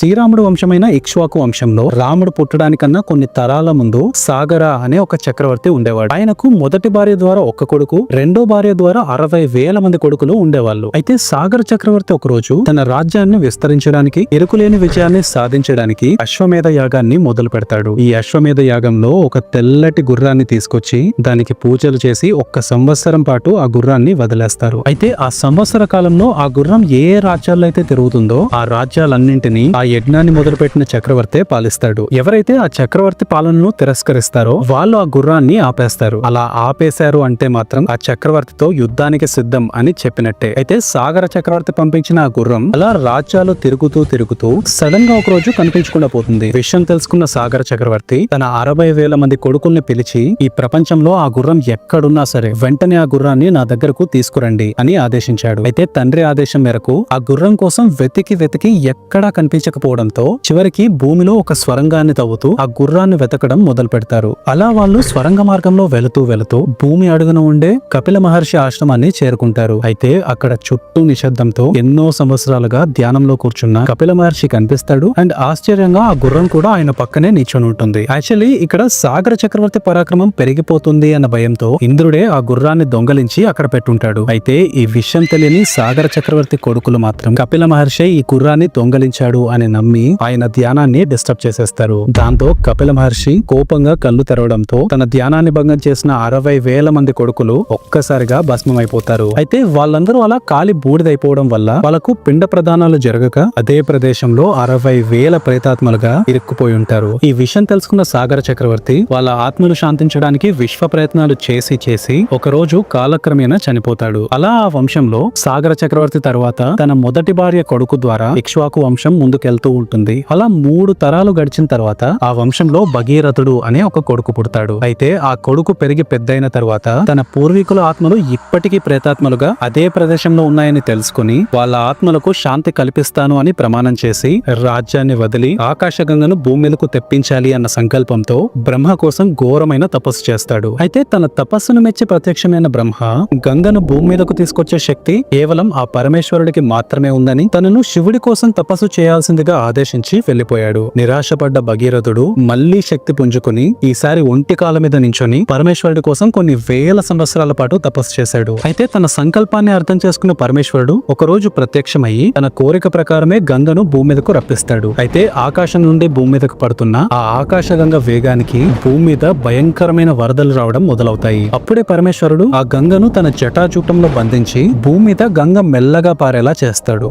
శ్రీరాముడు వంశమైన ఇక్ష్వాకు వంశంలో రాముడు పుట్టడానికన్నా కొన్ని తరాల ముందు సాగర అనే ఒక చక్రవర్తి ఉండేవాడు. ఆయనకు మొదటి భార్య ద్వారా ఒక్క కొడుకు రెండో భార్య ద్వారా అరవై వేల మంది కొడుకులు ఉండేవాళ్ళు. అయితే సాగర చక్రవర్తి ఒక రోజు తన రాజ్యాన్ని విస్తరించడానికి ఎరుకులేని విజయాన్ని సాధించడానికి అశ్వమేధ యాగాన్ని మొదలు పెడతాడు. ఈ అశ్వమేధ యాగంలో ఒక తెల్లటి గుర్రాన్ని తీసుకొచ్చి దానికి పూజలు చేసి ఒక్క సంవత్సరం పాటు ఆ గుర్రాన్ని వదిలేస్తారు. అయితే ఆ సంవత్సర కాలంలో ఆ గుర్రం ఏ ఏ రాజ్యాల్లో అయితే తిరుగుతుందో ఆ రాజ్యాలన్నింటినీ ఆ యజ్ఞాన్ని మొదలుపెట్టిన చక్రవర్తే పాలిస్తాడు. ఎవరైతే ఆ చక్రవర్తి పాలనను తిరస్కరిస్తారో వాళ్ళు ఆ గుర్రాన్ని ఆపేస్తారు. అలా ఆపేశారు అంటే మాత్రం ఆ చక్రవర్తితో యుద్ధానికి సిద్ధం అని చెప్పినట్టే. అయితే సాగర చక్రవర్తి పంపించిన ఆ గుర్రం అలా రాజ్యాలు తిరుగుతూ తిరుగుతూ సడన్గా ఒక రోజు కనిపించకుండా పోతుంది. విషయం తెలుసుకున్న సాగర చక్రవర్తి తన అరవై వేల మంది కొడుకుల్ని పిలిచి ఈ ప్రపంచంలో ఆ గుర్రం ఎక్కడున్నా సరే వెంటనే ఆ గుర్రాన్ని నా దగ్గరకు తీసుకురండి అని ఆదేశించాడు. అయితే తండ్రి ఆదేశం మేరకు ఆ గుర్రం కోసం వెతికి వెతికి ఎక్కడా కనిపించకపోవడంతో చివరికి భూమిలో ఒక స్వరంగాన్ని తవ్వుతూ ఆ గుర్రాన్ని వెతకడం మొదలు పెడతారు అలా వాళ్ళు స్వరంగ మార్గంలో వెళుతూ వెళుతూ భూమి అడుగున ఉండే కపిల మహర్షి ఆశ్రమాన్ని చేరుకుంటారు. అయితే అక్కడ చుట్టూ నిశ్శబ్దంతో ఎన్నో సంవత్సరాలుగా ధ్యానంలో కూర్చున్న కపిల మహర్షి కనిపిస్తాడు. అండ్ ఆశ్చర్యంగా ఆ గుర్రం కూడా ఆయన పక్కనే నిల్చొని ఉంటుంది. యాక్చువల్లీ ఇక్కడ సాగర చక్రవర్తి పరాక్రమం పెరిగిపోతుంది అన్న భయంతో ఇంద్రుడే ఆ గుర్రాన్ని దొంగలించి అక్కడ పెట్టుంటాడు. అయితే ఈ విషయం తెలియని సాగర చక్రవర్తి కొడుకులు మాత్రం కపిల మహర్షి ఈ గుర్రాన్ని దొంగలించాడు అని నమ్మి ఆయన ధ్యానాన్ని డిస్టర్బ్ చేసేస్తారు. దాంతో కపిల మహర్షి కోపంగా కళ్ళు తెరవడంతో తన ధ్యానాన్ని భంగం చేసిన అరవై వేల మంది కొడుకులు ఒక్కసారిగా భస్మమైపోతారు. అయితే వాళ్ళందరూ అలా కాలి బూడిదైపోవడం వల్ల వాళ్ళకు పిండ ప్రదానాలు జరగక అదే ప్రదేశంలో అరవై వేల ప్రేతాత్మలుగా ఇరుక్కుపోయి ఉంటారు. ఈ విషయం తెలుసుకున్న సాగర చక్రవర్తి వాళ్ళ ఆత్మలు శాంతించడానికి విశ్వ ప్రయత్నాలు చేసి చేసి ఒక రోజు కాలక్రమేణా చనిపోతాడు. అలా ఆ వంశంలో సాగర చక్రవర్తి తర్వాత తన మొదటి భార్య కొడుకు ద్వారా ఇక్ష్వాకు వంశం వెళ్తూ ఉంటుంది. అలా మూడు తరాలు గడిచిన తర్వాత ఆ వంశంలో భగీరథుడు అనే ఒక కొడుకు పుడతాడు. అయితే ఆ కొడుకు పెరిగి పెద్దయిన తర్వాత తన పూర్వీకుల ఆత్మలు ఇప్పటికీ ప్రేతాత్మలుగా అదే ప్రదేశంలో ఉన్నాయని తెలుసుకుని వాళ్ళ ఆత్మలకు శాంతి కల్పిస్తాను అని ప్రమాణం చేసి రాజ్యాన్ని వదిలి ఆకాశగంగను భూమి తెప్పించాలి అన్న సంకల్పంతో బ్రహ్మ కోసం ఘోరమైన తపస్సు చేస్తాడు. అయితే తన తపస్సును మెచ్చి ప్రత్యక్షమైన బ్రహ్మ గంగను భూమి మీదకు తీసుకొచ్చే శక్తి కేవలం ఆ పరమేశ్వరుడికి మాత్రమే ఉందని తనను శివుడి కోసం తపస్సు చేయాల్సిందిగా ఆదేశించి వెళ్ళిపోయాడు నిరాశపడ్డ భగీరథుడు మళ్ళీ శక్తి పుంజుకుని ఈసారి ఒంటి కాల మీద నించొని పరమేశ్వరుడి కోసం కొన్ని వేల సంవత్సరాల పాటు తపస్సు చేశాడు. అయితే తన సంకల్పాన్ని అర్థం చేసుకున్న పరమేశ్వరుడు ఒకరోజు ప్రత్యక్షమయ్యి తన కోరిక ప్రకారమే గంగను భూమి మీదకు రప్పిస్తాడు. అయితే ఆకాశం నుండి భూమి మీదకు పడుతున్న ఆ ఆకాశగంగ వేగానికి భూమి మీద భయంకరమైన వరదలు రావడం మొదలవుతాయి. అప్పుడే పరమేశ్వరుడు ఆ గంగను తన జటాజూటంలో బంధించి భూమి మీద గంగ మెల్లగా పారేలా చేస్తాడు.